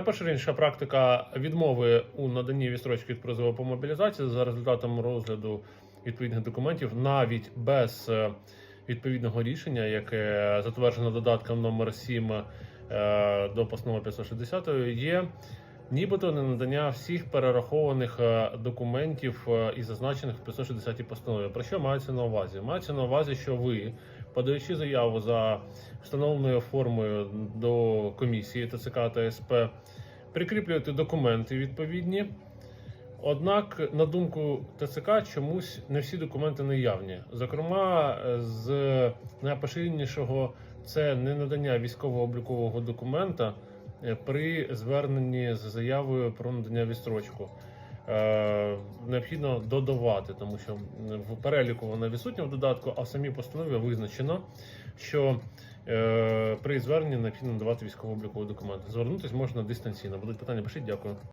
Найпоширеніша практика відмови у наданні вістрочки від призову по мобілізації за результатом розгляду відповідних документів, навіть без е, відповідного рішення, яке затверджено додатком номер 7 е, до постанови 560, є нібито не надання всіх перерахованих е, документів е, і зазначених в 560 постанові. Про що мається на увазі? Мається на увазі, що ви, подаючи заяву за встановленою формою до комісії ТЦК та СП, прикріплюєте документи відповідні. Однак, на думку ТЦК, чомусь не всі документи наявні. Зокрема, е, з найпоширенішого це не надання військово-облікового документа при зверненні з заявою про надання відстрочку. Е, необхідно додавати, тому що в переліку вона відсутня в додатку, а в самій постанові визначено, що е, при зверненні необхідно надавати військово облікові документ. Звернутися можна дистанційно. Будуть питання, пишіть, дякую.